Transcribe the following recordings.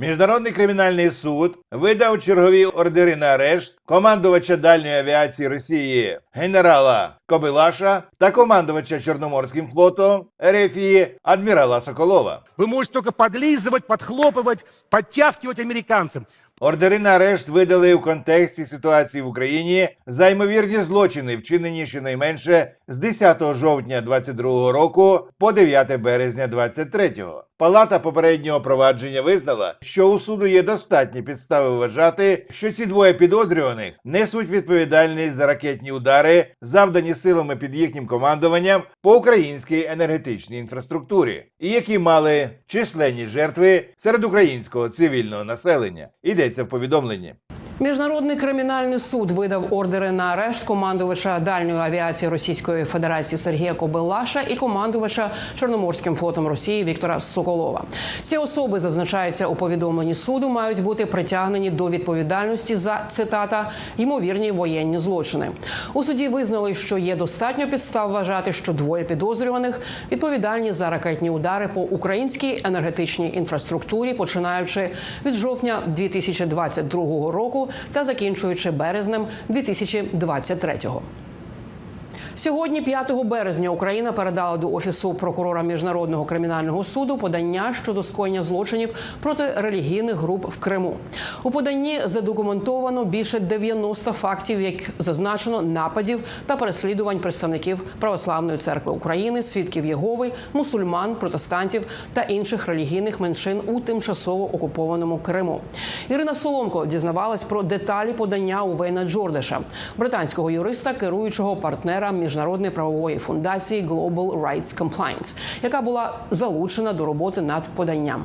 Міжнародний кримінальний суд видав чергові ордери на арешт командувача дальньої авіації Росії генерала Кобилаша та командувача Чорноморським флотом РФІ адмірала Соколова. Вы можете только подлизывать, подхлопывать, подтягивать американцам. Ордери на арешт видали в контексті ситуації в Україні за ймовірні злочини, вчинені щонайменше з 10 жовтня 22 року по 9 березня 23. Палата попереднього провадження визнала, що у суду є достатні підстави вважати, що ці двоє підозрюваних несуть відповідальність за ракетні удари, завдані силами під їхнім командуванням по українській енергетичній інфраструктурі, і які мали численні жертви серед українського цивільного населення. Йдеться в повідомленні. Міжнародний кримінальний суд видав ордери на арешт командувача дальньої авіації Російської Федерації Сергія Кобилаша і командувача Чорноморським флотом Росії Віктора Соколова. Ці особи зазначаються у повідомленні суду, мають бути притягнені до відповідальності за цитата ймовірні воєнні злочини. У суді визнали, що є достатньо підстав вважати, що двоє підозрюваних відповідальні за ракетні удари по українській енергетичній інфраструктурі, починаючи від жовтня 2022 року та закінчуючи березнем 2023. Сьогодні, 5 березня, Україна передала до офісу прокурора міжнародного кримінального суду подання щодо скоєння злочинів проти релігійних груп в Криму. У поданні задокументовано більше 90 фактів, як зазначено нападів та переслідувань представників православної церкви України, свідків Єгови, мусульман, протестантів та інших релігійних меншин у тимчасово окупованому Криму. Ірина Соломко дізнавалась про деталі подання у Вейна Джордаша, британського юриста, керуючого партнера міжнародної правової фундації Global Rights Compliance, яка була залучена до роботи над поданням.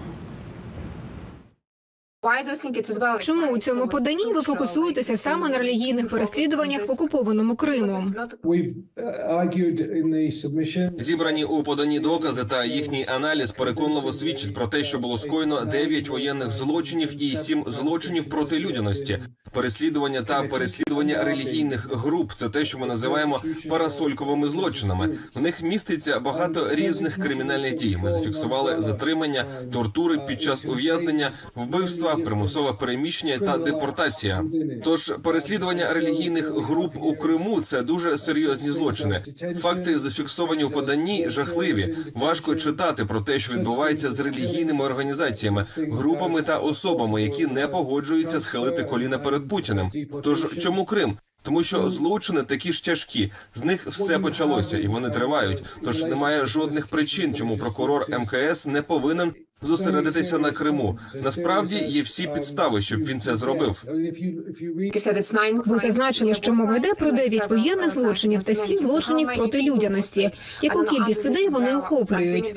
Чому у цьому поданні ви фокусуєтеся саме на релігійних переслідуваннях в окупованому Криму? We've uh, argued in the submission Зібрані у поданні докази та їхній аналіз переконливо свідчать про те, що було скоєно 9 воєнних злочинів і 7 злочинів проти людяності. Переслідування та переслідування релігійних груп це те, що ми називаємо парасольковими злочинами. В них міститься багато різних кримінальних дій. Ми зафіксували затримання, тортури під час ув'язнення, вбивства, примусове переміщення та депортація. Тож переслідування релігійних груп у Криму це дуже серйозні злочини. Факти зафіксовані у поданні жахливі. Важко читати про те, що відбувається з релігійними організаціями, групами та особами, які не погоджуються схилити коліна перед Путіним. Тож чому Крим? Тому що злочини такі ж тяжкі, з них все почалося, і вони тривають. Тож немає жодних причин, чому прокурор МКС не повинен зосередитися на Криму. Насправді є всі підстави, щоб він це зробив. Ви зазначили, що мова йде про 9 воєнних злочинів та 7 злочинів проти людяності. Яку кількість людей вони охоплюють?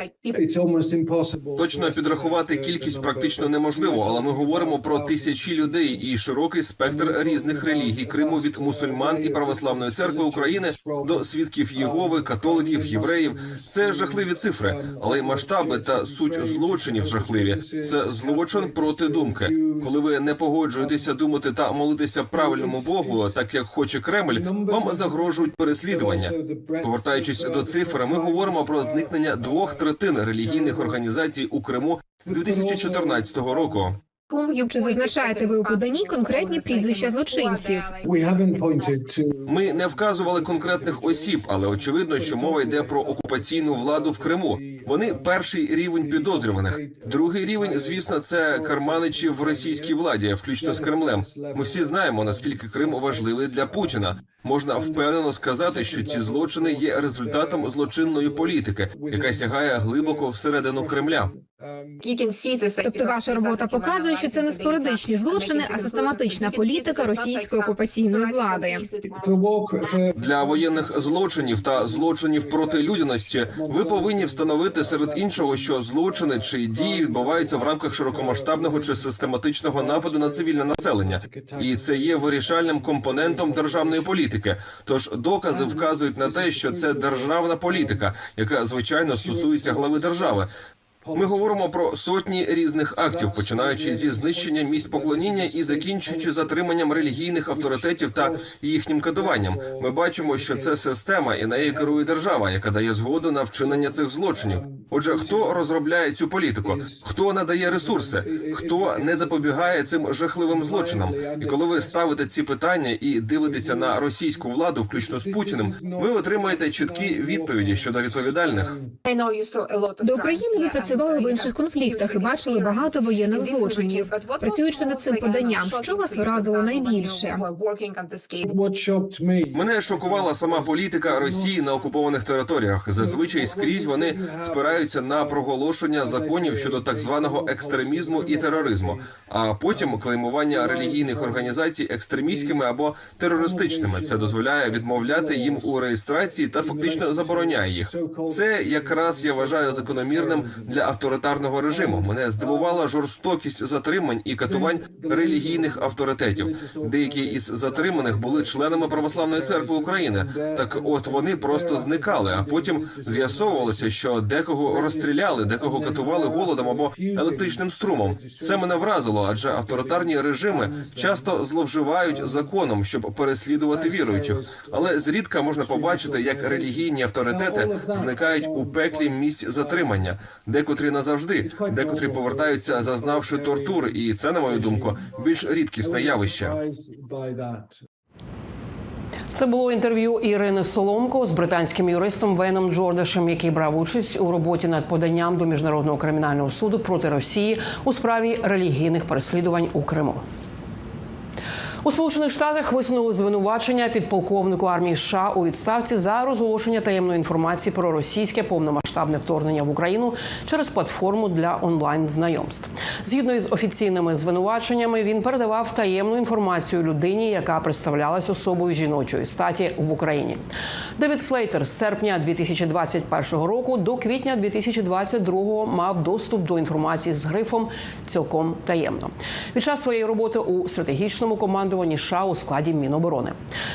Точно підрахувати кількість практично неможливо, але ми говоримо про тисячі людей і широкий спектр різних релігій Криму від мусульман і православної церкви України до свідків Єгови, католиків, євреїв. Це жахливі цифри, але й масштаби та суть злочинів жахливі. Це злочин проти думки. Коли ви не погоджуєтеся думати та молитися правильному Богу, так як хоче Кремль, вам загрожують переслідування. Повертаючись до цифр, ми говоримо про зникнення двох третин релігійних організацій у Криму з 2014 року. Чи зазначаєте ви у поданні конкретні прізвища злочинців? Ми не вказували конкретних осіб, але очевидно, що мова йде про окупаційну владу в Криму. Вони перший рівень підозрюваних. Другий рівень, звісно, це карманичі в російській владі, включно з Кремлем. Ми всі знаємо наскільки Крим важливий для Путіна. Можна впевнено сказати, що ці злочини є результатом злочинної політики, яка сягає глибоко всередину Кремля. Тобто ваша робота показує, що це не спорадичні злочини, а систематична політика російської окупаційної влади. Для воєнних злочинів та злочинів проти людяності ви повинні встановити серед іншого, що злочини чи дії відбуваються в рамках широкомасштабного чи систематичного нападу на цивільне населення, і це є вирішальним компонентом державної політики. Тож докази вказують на те, що це державна політика, яка звичайно стосується глави держави. Ми говоримо про сотні різних актів, починаючи зі знищення місць поклоніння і закінчуючи затриманням релігійних авторитетів та їхнім кадуванням. Ми бачимо, що це система, і нею керує держава, яка дає згоду на вчинення цих злочинів. Отже, хто розробляє цю політику? Хто надає ресурси? Хто не запобігає цим жахливим злочинам? І коли ви ставите ці питання і дивитеся на російську владу, включно з Путіним, ви отримаєте чіткі відповіді щодо відповідальних. До України ви працювали в інших конфліктах і бачили багато воєнних злочинів. Працюючи над цим поданням, що вас вразило найбільше? Мене шокувала сама політика Росії на окупованих територіях. Зазвичай скрізь вони спираються на проголошення законів щодо так званого екстремізму і тероризму, а потім клеймування релігійних організацій екстремістськими або терористичними. Це дозволяє відмовляти їм у реєстрації та фактично забороняє їх. Це якраз я вважаю закономірним для авторитарного режиму. Мене здивувала жорстокість затримань і катувань релігійних авторитетів. Деякі із затриманих були членами православної церкви України. Так, от вони просто зникали, а потім з'ясовувалося, що декого розстріляли, декого катували голодом або електричним струмом. Це мене вразило, адже авторитарні режими часто зловживають законом, щоб переслідувати віруючих. Але зрідка можна побачити, як релігійні авторитети зникають у пеклі місць затримання, декотрі назавжди, декотрі повертаються, зазнавши тортур, і це, на мою думку, більш рідкісне явище. Це було інтерв'ю Ірини Соломко з британським юристом Веном Джордашем, який брав участь у роботі над поданням до міжнародного кримінального суду проти Росії у справі релігійних переслідувань у Криму. У Сполучених Штатах висунули звинувачення підполковнику армії США у відставці за розголошення таємної інформації про російське повномасштабне вторгнення в Україну через платформу для онлайн знайомств. Згідно із офіційними звинуваченнями, він передавав таємну інформацію людині, яка представлялась особою жіночої статі в Україні. Девід Слейтер з серпня 2021 року до квітня 2022 мав доступ до інформації з грифом цілком таємно. Під час своєї роботи у стратегічному командуванні США у складі Міноборони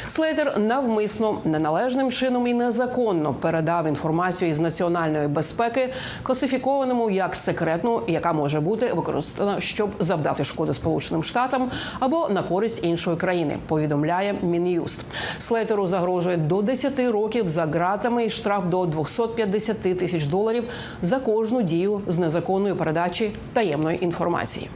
Слейтер навмисно неналежним чином і незаконно передав інформацію із національної безпеки, класифікованому як секретну, яка може бути використана, щоб завдати шкоди Сполученим Штатам або на користь іншої країни. Повідомляє Мін'юст. Слейтеру загрожує до 10 років за ґратами і штраф до 250 тисяч доларів за кожну дію з незаконної передачі таємної інформації.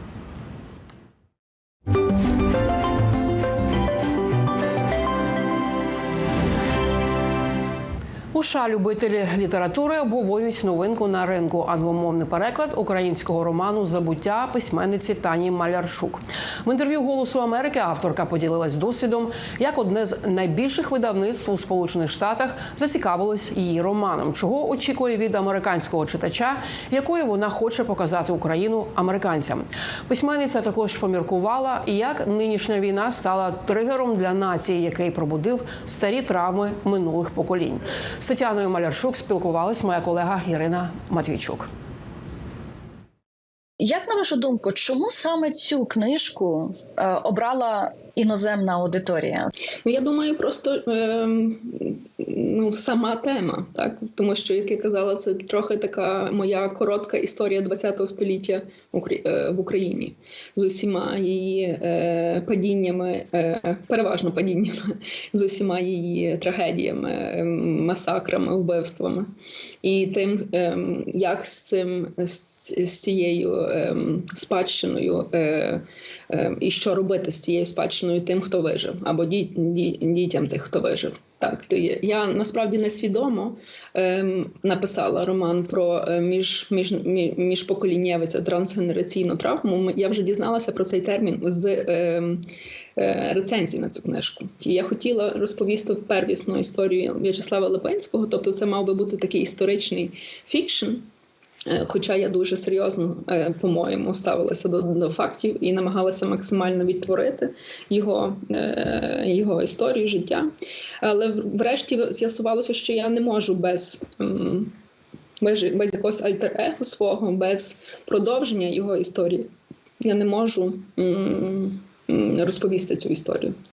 У США любителі літератури обговорюють новинку на ринку англомовний переклад українського роману Забуття письменниці Тані Малярчук. В інтерв'ю Голосу Америки авторка поділилась досвідом, як одне з найбільших видавництв у Сполучених Штатах зацікавилось її романом, чого очікує від американського читача, якою вона хоче показати Україну американцям. Письменниця також поміркувала, як нинішня війна стала тригером для нації, який пробудив старі травми минулих поколінь. З Тетяною Малярчук спілкувалась моя колега Ірина Матвійчук. Як на вашу думку, чому саме цю книжку е, обрала іноземна аудиторія? Ну, я думаю, просто е, сама тема, так тому що, як я казала, це трохи така моя коротка історія ХХ століття е, в Україні з усіма її е, падіннями, е, переважно падіннями, з усіма її трагедіями, е, масакрами, вбивствами, і тим, е, як з цим з, цією е, спадщиною. І що робити з цією спадщиною тим, хто вижив, або ді, ді, дітям тих, хто вижив. Так, то є. я насправді несвідомо ем, написала роман про е, між, між, міжпоколіннєву трансгенераційну травму. Я вже дізналася про цей термін з ем, е, рецензій на цю книжку. Я хотіла розповісти первісну історію В'ячеслава Липинського, тобто це мав би бути такий історичний фікшн. Е, Хоча я дуже серйозно, е, по-моєму, ставилася до, до фактів і намагалася максимально відтворити його, е, його історію, життя. Але врешті з'ясувалося, що я не можу без, без, без якогось альтер-его свого, без продовження його історії. Я не можу розповісти цю історію.